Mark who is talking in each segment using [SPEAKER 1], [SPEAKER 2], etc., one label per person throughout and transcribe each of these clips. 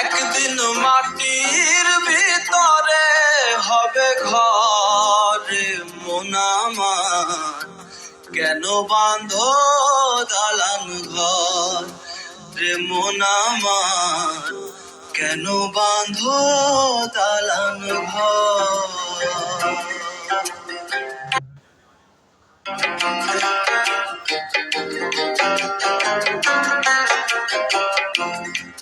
[SPEAKER 1] একদিন মাটির ভিতরে হবে ঘরে মোনামার কেন বাঁধ দালান ঘর রে মোনামার কেন বাঁধ দালান ঘর?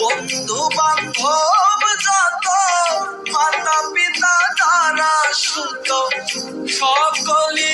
[SPEAKER 1] বন্ধু বান্ধব যত মাতা পিতা তারা সুত সকলি